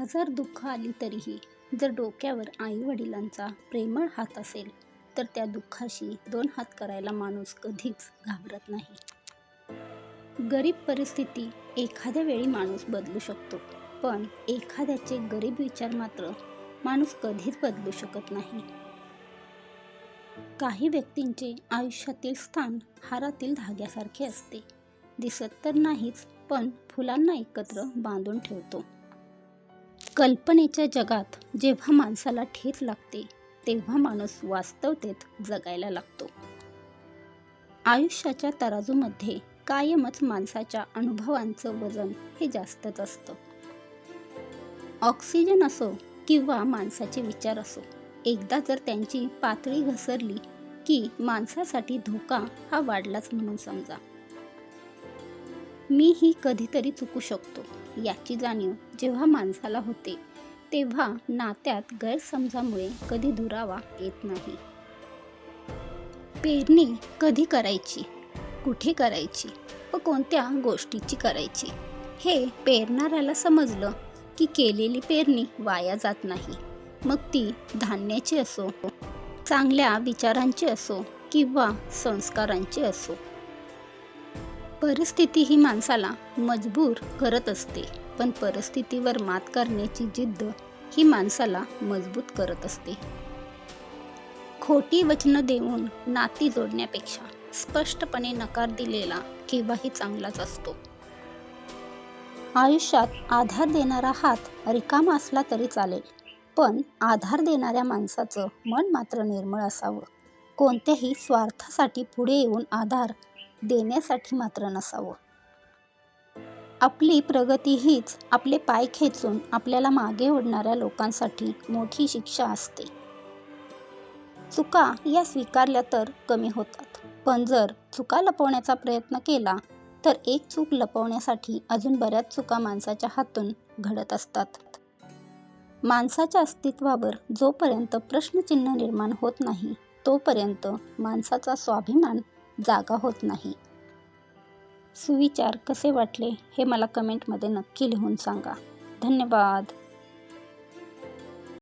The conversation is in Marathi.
हजार दुःख आली तरीही जर डोक्यावर आई वडिलांचा प्रेमळ हात असेल तर त्या दुःखाशी दोन हात करायला माणूस कधीच घाबरत नाही. गरीब परिस्थिती एखाद्या वेळी माणूस बदलू शकतो पण एखाद्याचे गरीब विचार मात्र माणूस कधीच बदलू शकत नाही. काही व्यक्तींचे आयुष्यातील स्थान हारातील धाग्यासारखे असते. दिसत तर नाहीच पण फुलांना एकत्र बांधून ठेवतो. कल्पनेच्या जगात जेव्हा माणसाला ठेच लागते तेव्हा माणूस वास्तवतेत जगायला लागतो. आयुष्याच्या तराजूमध्ये कायमच माणसाच्या अनुभवांचं वजन हे जास्तच असतं. ऑक्सिजन असो किंवा माणसाचे विचार असो एकदा जर त्यांची पातळी घसरली की माणसासाठी धोका हा वाढलाच म्हणून समजा. मी ही कधीतरी चुकू शकतो. याची जाणीव जेव्हा माणसाला होते तेव्हा नात्यात गैरसमजामुळे कधी दुरावा येत नाही. पेरणी कधी करायची कुठे करायची व कोणत्या गोष्टीची करायची हे पेरणाऱ्याला समजलं की केलेली पेरणी वाया जात नाही. मग ती धान्याची असो चांगल्या विचारांची असो किंवा संस्कारांची असो. परिस्थिती ही माणसाला मजबूर करत असते. पण परिस्थितीवर मात करण्याची जिद्द ही माणसाला मजबूत करत असते. खोटी वचनं देऊन नाती जोडण्यापेक्षा स्पष्टपणे नकार दिलेला केव्हाही चांगलाच असतो. आयुष्यात आधार देणारा हात रिकामा असला तरी चालेल पण आधार देणाऱ्या माणसाचं मन मात्र निर्मळ असावं. कोणत्याही स्वार्थासाठी पुढे येऊन आधार देण्यासाठी मात्र नसावं. आपली प्रगती हीच आपले पाय खेचून आपल्याला मागे ओढणाऱ्या लोकांसाठी मोठी शिक्षा असते. चुका या स्वीकारल्या तर कमी होतात. पण जर चुका लपवण्याचा प्रयत्न केला तर एक चूक लपवण्यासाठी अजून बऱ्याच चुका माणसाच्या हातून घडत असतात. माणसाच्या अस्तित्वावर जोपर्यंत प्रश्नचिन्ह निर्माण होत नाही तोपर्यंत माणसाचा स्वाभिमान जागा होत नाही. सुविचार कसे वाटले हे मला कमेंटमध्ये नक्की लिहून सांगा. धन्यवाद.